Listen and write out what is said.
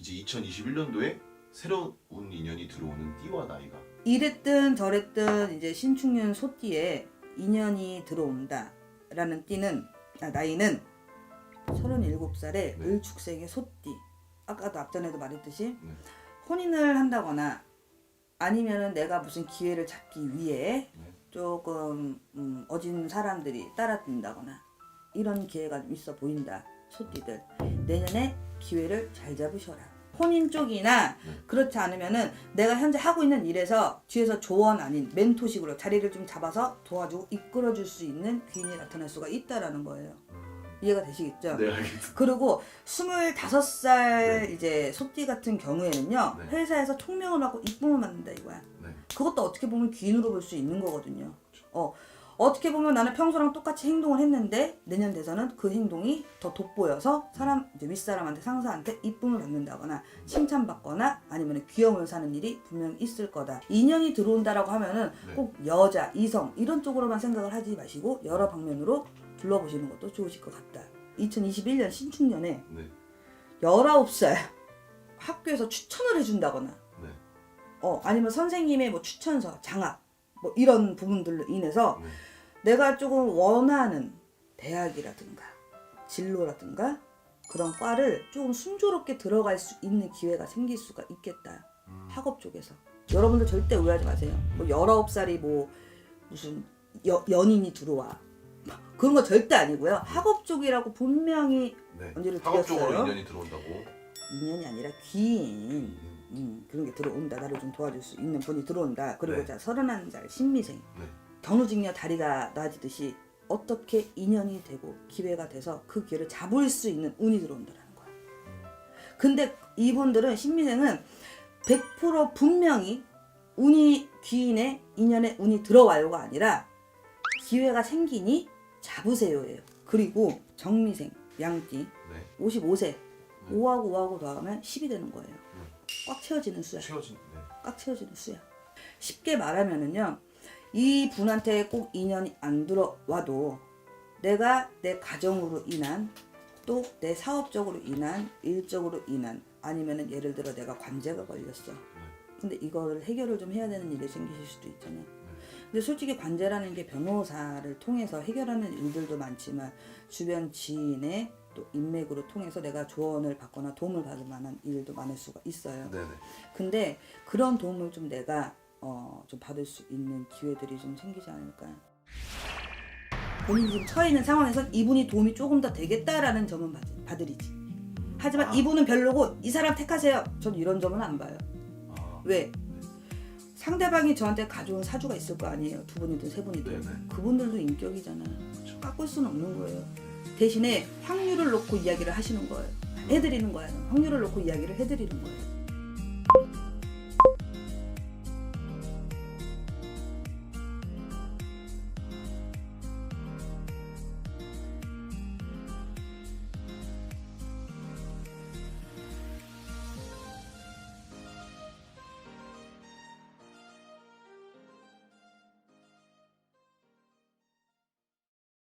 이제 2021년도에 새로운 인연이 들어오는 띠와 나이가 이랬든 저랬든 이제 신축년 소띠에 인연이 들어온다라는 띠는 아, 나이는 37살의 네. 을축생의 소띠. 아까도 앞전에도 말했듯이 네. 혼인을 한다거나 아니면은 내가 무슨 기회를 잡기 위해 네. 조금 음, 어진 사람들이 따라든다거나 이런 기회가 좀 있어 보인다. 소띠들 내년에 기회를 잘 잡으셔라. 혼인 쪽이나 네. 그렇지 않으면은 내가 현재 하고 있는 일에서 뒤에서 조언 아닌 멘토식으로 자리를 좀 잡아서 도와주고 이끌어줄 수 있는 귀인이 나타날 수가 있다라는 거예요. 이해가 되시겠죠? 네 알겠습니다. 그리고 25살 이제 소띠 같은 경우에는요 네. 회사에서 총명을 받고 이쁨을 받는다 이거야. 네. 그것도 어떻게 보면 귀인으로 볼 수 있는 거거든요. 어 어떻게 보면 나는 평소랑 똑같이 행동을 했는데 내년 돼서는 그 행동이 더 돋보여서 사람 이제 윗사람한테 상사한테 이쁨을 받는다거나 칭찬받거나 아니면 귀여움을 사는 일이 분명 있을 거다. 인연이 들어온다라고 하면은 네. 꼭 여자, 이성 이런 쪽으로만 생각을 하지 마시고 여러 방면으로 둘러보시는 것도 좋으실 것 같다. 2021년 신축년에 네. 19살 학교에서 추천을 해준다거나 네. 어 아니면 선생님의 뭐 추천서, 장학 뭐 이런 부분들로 인해서 네. 내가 조금 원하는 대학이라든가 진로라든가 그런 과를 조금 순조롭게 들어갈 수 있는 기회가 생길 수가 있겠다. 음. 학업 쪽에서 여러분들 절대 오해하지 마세요. 뭐 19살이 뭐 무슨 여- 연인이 들어와 그런 거 절대 아니고요. 학업 쪽이라고 분명히 네. 언제를 학업적으로 드렸어요? 인연이 들어온다고. 인연이 아니라 귀인 음. 음, 그런 게 들어온다. 나를 좀 도와줄 수 있는 분이 들어온다. 그리고 네. 자 서른한 살 신미생 네. 견우직녀 다리가 나아지듯이 어떻게 인연이 되고 기회가 돼서 그 기회를 잡을 수 있는 운이 들어온다라는 거야. 근데 이분들은 신미생은 100% 분명히 운이 귀인의 인연에 운이 들어와요가 아니라 기회가 생기니 잡으세요예요. 그리고 정미생 양띠 네. 55세 5하고 5하고 더하면 10이 되는 거예요. 네. 꽉 채워지는 수야. 채워진. 네. 꽉 채워지는 수야. 쉽게 말하면은요, 이 분한테 꼭 인연이 안 들어와도 내가 내 가정으로 인한 또 내 사업적으로 인한 일적으로 인한 아니면은 예를 들어 내가 관제가 걸렸어. 근데 이거를 해결을 좀 해야 되는 일이 생기실 수도 있잖아요. 근데 솔직히 관제라는 게 변호사를 통해서 해결하는 일들도 많지만 주변 지인의 또 인맥으로 통해서 내가 조언을 받거나 도움을 받을 만한 일도 많을 수가 있어요. 네네. 근데 그런 도움을 좀 내가 어, 좀 받을 수 있는 기회들이 좀 생기지 않을까. 본인이 지금 처해 있는 상황에서 이분이 도움이 조금 더 되겠다라는 점은 받, 받으리지. 하지만 아. 이분은 별로고 이 사람 택하세요. 전 이런 점은 안 봐요. 아. 왜? 상대방이 저한테 가져온 사주가 있을 거 아니에요. 두 분이든 세 분이든. 네네. 그분들도 인격이잖아요. 깎을 수는 없는 거예요. 대신에 확률을 놓고 이야기를 하시는 거예요. 해드리는 거예요. 확률을 놓고 이야기를 해드리는 거예요.